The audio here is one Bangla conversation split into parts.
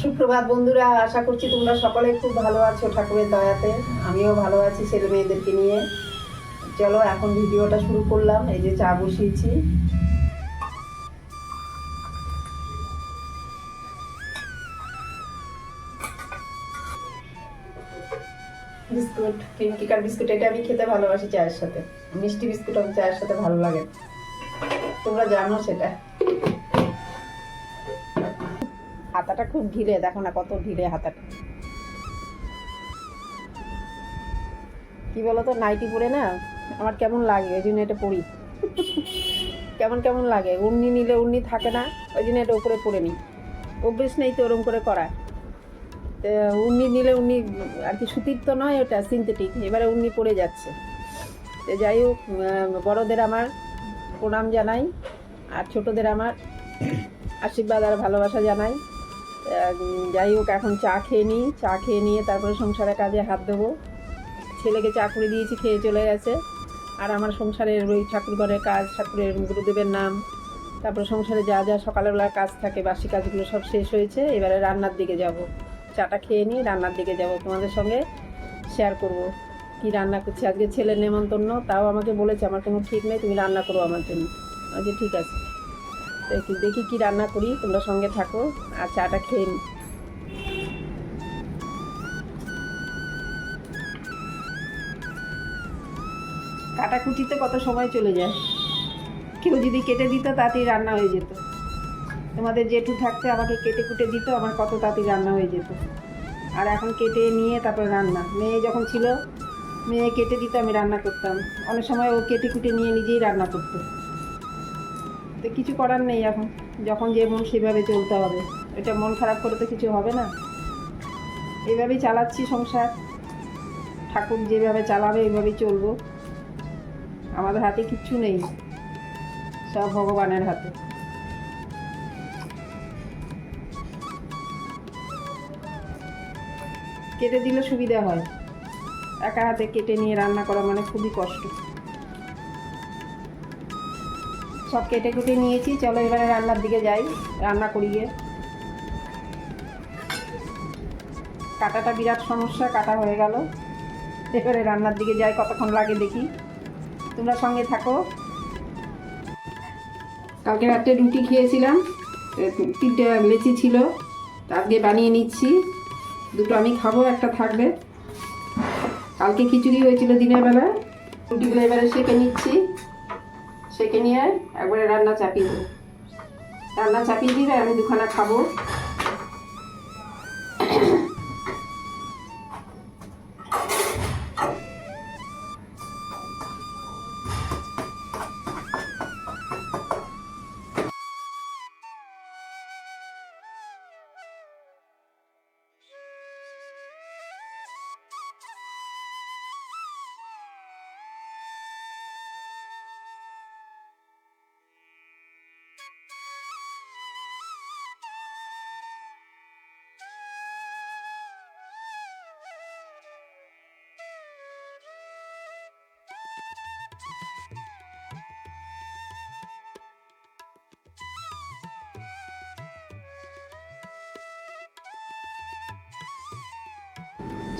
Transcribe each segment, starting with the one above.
সুপ্রভাত বন্ধুরা, আশা করছি তোমরা সকলে খুব ভালো আছো ঠাকুরের দয়াতে। আমিও ভালো আছি ছেলে মেয়েদেরকে নিয়ে। চলো, এখন ভিডিওটা শুরু করলাম। এই যে চা বসিয়েছি। বিস্কুট ক্রিম কিকার বিস্কুট, এটা আমি খেতে ভালোবাসি চায়ের সাথে। মিষ্টি বিস্কুট আমি চায়ের সাথে ভালো লাগে। তোমরা জানো সেটা। হাতাটা খুব ঢিলে, দেখো না কত ঢিলে হাতাটা। কি বলতো, নাইটি পরে না, আমার কেমন লাগে, ওই জন্য এটা পরি। কেমন কেমন লাগে, উন্নি নিলে উন্নি থাকে না, ওই জন্য এটা উপরে পরে নিই অভ্যেস নেই তো ওরম করে করা তো উন্নি নিলে উন্নি, আর কি সুতির তো নয় ওটা সিনথেটিক এবারে উন্নি পড়ে যাচ্ছে। তো যাই হোক বড়দের আমার প্রণাম জানাই, আর ছোটদের আমার আশীর্বাদ আর ভালোবাসা জানাই। যাই হোক, এখন চা খেয়ে নিই। চা খেয়ে নিয়ে তারপরে সংসারের কাজে হাত দেবো। ছেলেকে চা করে দিয়েছি, খেয়ে চলে গেছে। আর আমার সংসারের ওই ঠাকুর ঘরের কাজ, ঠাকুরের গুরুদেবের নাম, তারপরে সংসারে যা যা সকালবেলার কাজ থাকে, বাসি কাজগুলো সব শেষ হয়েছে। এবারে রান্নার দিকে যাব। চাটা খেয়ে নিয়ে রান্নার দিকে যাব। তোমাদের সঙ্গে শেয়ার করব। কি রান্না করছি? আজকে ছেলের নেমন্তন্ন, তাও আমাকে বলেছে, আমার কোনো ঠিক নেই, তুমি রান্না করো আমার জন্য। আচ্ছা ঠিক আছে। দেখি কি রান্না করি, তোমরা সঙ্গে থাকো, আর চাটা খেয়ে নিই কাটাকুটিতে কত সময় চলে যায়? কেউ যদি কেটে দিত, তাতেই রান্না হয়ে যেত। তোমাদের জেঠু থাকতে আমাকে কেটে কুটে দিত, আমার কত তাড়াতাড়ি রান্না হয়ে যেত। আর এখন কেটে নিয়ে তারপরে রান্না। মেয়ে যখন ছিল, মেয়ে কেটে দিত, আমি রান্না করতাম। অনেক সময় ও কেটে কুটে নিয়ে নিজেই রান্না করতো। তো কিছু করার নেই এখন। যখন যে মন সেভাবে চলতে হবে। এটা মন খারাপ করে তো কিছু হবে না। এইভাবেই চালাচ্ছি সংসার। ঠাকুর যেভাবে চালাবে, এইভাবেই চলবো। আমাদের হাতে কিচ্ছু নেই। সব ভগবানের হাতে। কেটে দিলে সুবিধা হয়। একা হাতে কেটে নিয়ে রান্না করা মানে খুবই কষ্ট। সব কেটে কুটে নিয়েছি। চলো এবারে রান্নার দিকে যাই, রান্না করি গিয়ে কাটাটা বিরাট সমস্যা, কাটা হয়ে গেল। এবারে রান্নার দিকে যাই, কতক্ষণ লাগে দেখি। তোমরা সঙ্গে থাকো। কালকে রাত্রে রুটি খেয়েছিলাম তিনটে লেচি ছিল আজকে বানিয়ে নিচ্ছি। দুটো আমি খাব, একটা থাকবে। কালকে খিচুড়ি হয়েছিল দিনের বেলা রুটিগুলো এবারে সেঁকে নিচ্ছি। সেঁকে নিয়ে একবারে রান্না চাপিয়ে দেবো। রান্না চাপিয়ে দিলে আমি দুখানা খাব।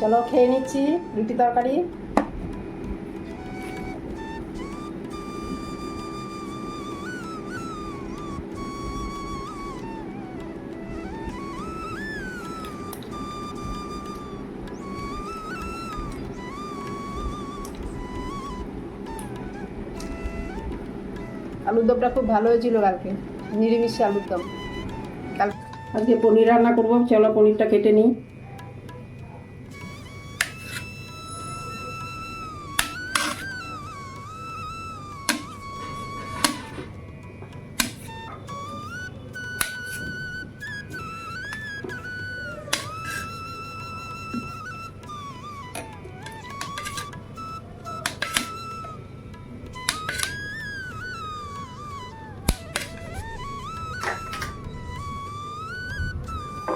চলো খেয়ে নিচ্ছি, রুটি তরকারি। আলুর দমটা খুব ভালো হয়েছিল কালকে, নিরামিষে আলুর দম। কাল পনির রান্না করব, চলো পনিরটা কেটে নিই।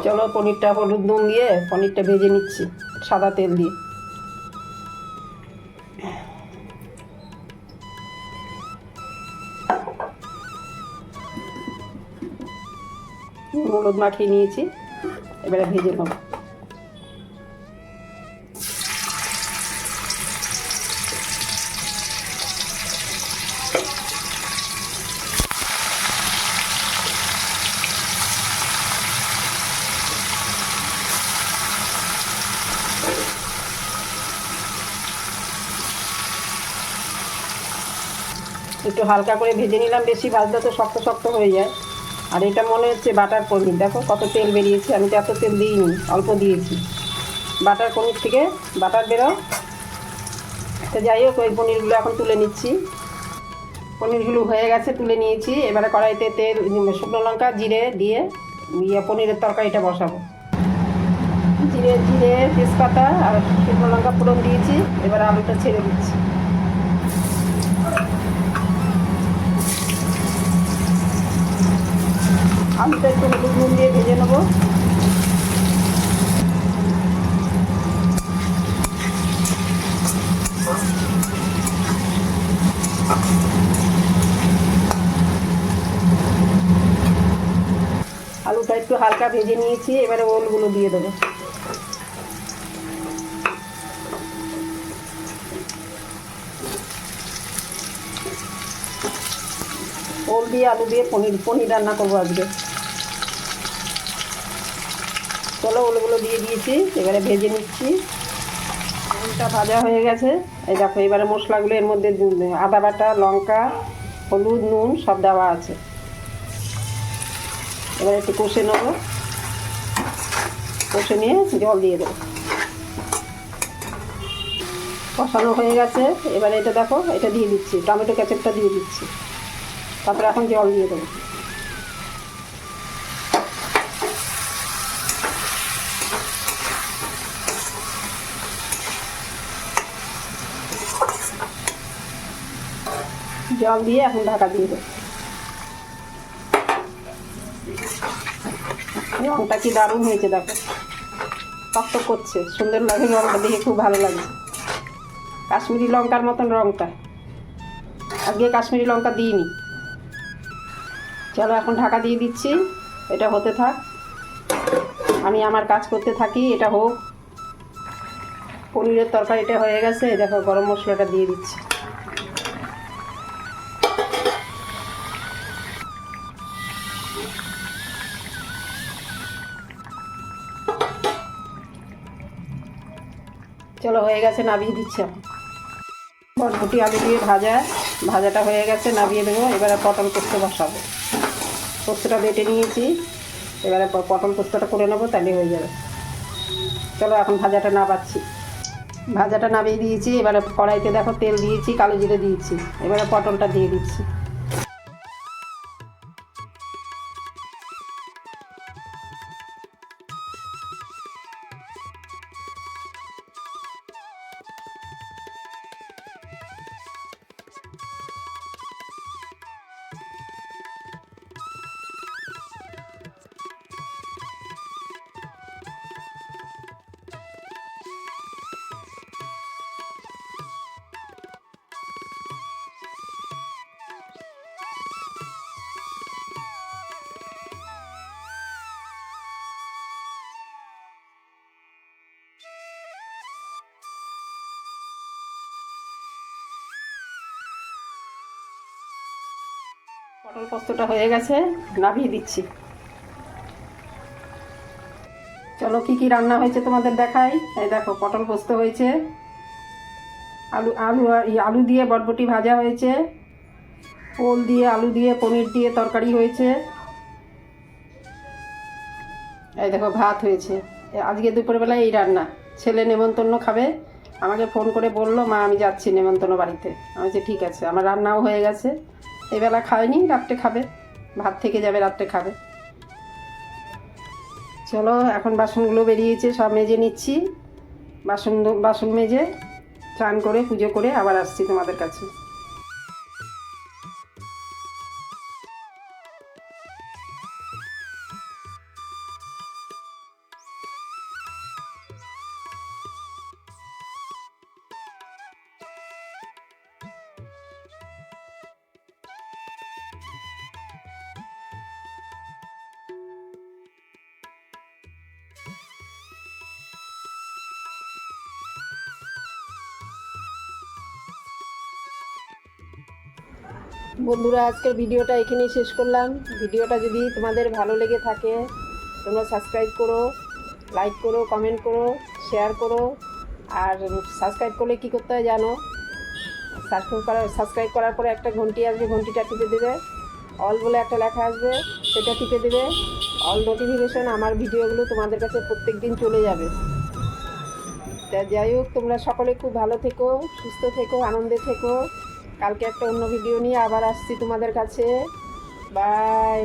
চলো পনিরটা হলুদ নুন দিয়ে পনিরটা ভেজে নিচ্ছি, সাদা তেল দিয়ে। হলুদ মাখিয়ে নিয়েছি, এবারে ভেজে নেব। একটু হালকা করে ভেজে নিলাম, বেশি ভাজলে তো শক্ত শক্ত হয়ে যায়। আর এটা মনে হচ্ছে বাটার পনির। দেখো কত তেল বেরিয়েছে, আমি তো এত তেল দিইনি, অল্প দিয়েছি। বাটার পনির থেকে বাটার বেরো। তো যাই হোক, ওই পনিরগুলো এখন তুলে নিচ্ছি। পনিরগুলো হয়ে গেছে, তুলে নিয়েছি। এবারে কড়াইতে তেল, শুকনো লঙ্কা, জিরে দিয়ে ইয়ে পনিরের তরকারিটা বসাবো। জিরে জিরে তেজপাতা আর শুকনো লঙ্কা ফোড়ন দিয়েছি। এবার আলুটা ছেড়ে দিচ্ছি। আলুটা একটু হলুদ নুন দিয়ে ভেজে নেব। আলুটা একটু হালকা ভেজে নিয়েছি, এবারে ওলগুলো দিয়ে দেবো। ওল দিয়ে আলু দিয়ে পনির পনির রান্না করব আজকে। চলো ওলগুলো দিয়ে দিয়েছি, এবারে ভেজে নিচ্ছি। ওলটা ভাজা হয়ে গেছে। এই দেখো, এবারে মশলাগুলো এর মধ্যে আদা বাটা, লঙ্কা, হলুদ, নুন, সব দেওয়া আছে। এবার একটু কষে নেব। কষে নিয়ে জল দিয়ে দেবো। কষানো হয়ে গেছে। এবারে এটা দেখো, এটা দিয়ে দিচ্ছি। টমেটো ক্যাচেপটা দিয়ে দিচ্ছি। তারপরে এখন জল দিয়ে দেবো। জল দিয়ে এখন ঢাকা দিয়ে দেবো। রঙটা কি দারুণ হয়েছে দেখো। টক করছে সুন্দর লাগে রঙটা দেখে খুব ভালো লাগছে। কাশ্মীরি লঙ্কার মতন রঙটা আগে কাশ্মীরি লঙ্কা দিইনি। চলো এখন ঢাকা দিয়ে দিচ্ছি, এটা হতে থাক। আমি আমার কাজ করতে থাকি, এটা হোক। পনিরের তরকারিটা হয়ে গেছে, দেখো গরম মশলাটা দিয়ে দিচ্ছি। চলো হয়ে গেছে, নামিয়ে দিচ্ছি এখন বরবটি আলু দিয়ে ভাজা, ভাজাটা হয়ে গেছে, নামিয়ে দেবো এবারে পটল পোস্ত বসাবো। পোস্তটা বেটে নিয়েছি। এবারে পটল পোস্তটা করে নেব, তাহলে হয়ে যাবে। চলো, এখন ভাজাটা না পাচ্ছি ভাজাটা নামিয়ে দিয়েছি। এবারে কড়াইতে দেখো তেল দিয়েছি, কালো জিরে দিয়েছি। এবারে পটলটা দিয়ে দিচ্ছি। পটল পোস্তটা হয়ে গেছে, নামিয়ে দিচ্ছি। চলো, কি কি রান্না হয়েছে তোমাদের দেখাই? এই দেখো, পটল পোস্ত হয়েছে, আলু আলু আলু দিয়ে বটবটি ভাজা হয়েছে, ওল দিয়ে, আলু দিয়ে, পনির দিয়ে তরকারি হয়েছে। এই দেখো, ভাত হয়েছে। আজকে দুপুরবেলায় এই রান্না। ছেলে নেমন্তন্ন খাবে। আমাকে ফোন করে বলল, মা, আমি যাচ্ছি নেমন্তন্ন বাড়িতে। আমি বলছি, ঠিক আছে। আমার রান্নাও হয়ে গেছে। এবেলা খায়নি রাত্রে খাবে। ভাত থেকে যাবে, রাত্রে খাবে। চলো, এখন বাসনগুলো বেরিয়েছে, সব মেজে নিচ্ছি। বাসন বাসন মেজে, চান করে, পুজো করে আবার আসছি তোমাদের কাছে। বন্ধুরা, আজকের ভিডিওটা এখানেই শেষ করলাম। ভিডিওটা যদি তোমাদের ভালো লেগে থাকে, তোমরা সাবস্ক্রাইব করো লাইক করো কমেন্ট করো শেয়ার করো, আর সাবস্ক্রাইব করলে কী করতে হয় জানো? সাবস্ক্রাইব করার সাবস্ক্রাইব করার পরে একটা ঘন্টি আসবে, ঘন্টিটা টিপে দেবে। অল বলে একটা লেখা আসবে, সেটা টিপে দেবে। অল নোটিফিকেশন আমার ভিডিওগুলো তোমাদের কাছে প্রত্যেক দিন চলে যাবে। তা যাই হোক, তোমরা সকলে খুব ভালো থেকো, সুস্থ থেকো, আনন্দে থেকো। কালকে একটা অন্য ভিডিও নিয়ে আবার আসছি তোমাদের কাছে। বাই